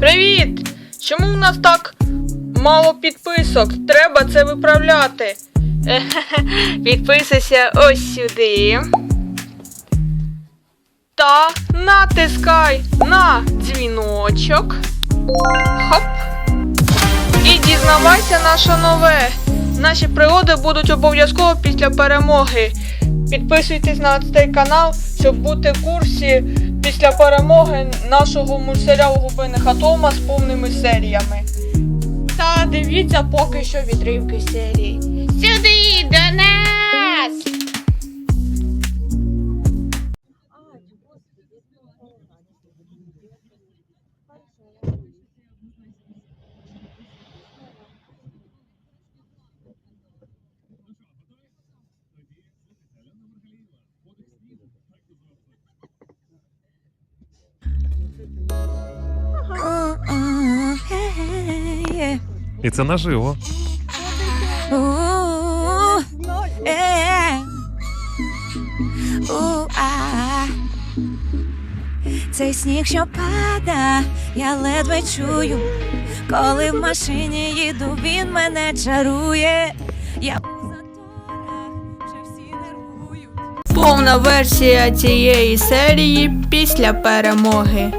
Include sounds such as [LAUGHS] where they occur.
Привіт! Чому в нас так мало підписок? Треба це виправляти. [LAUGHS] Підписуйся ось сюди. Та натискай на дзвіночок. Хоп. І дізнавайся наше нове. Наші пригоди будуть обов'язково після перемоги. Підписуйтесь на цей канал, щоб бути в курсі після перемоги нашого мультсеріалу Губиних Атома з повними серіями. Та дивіться поки що відривки серії. Сюди до нас! І це наживо. Цей сніг, що пада, я ледве чую. Коли в машині їду, він мене чарує. Я Повна версія цієї серії після перемоги.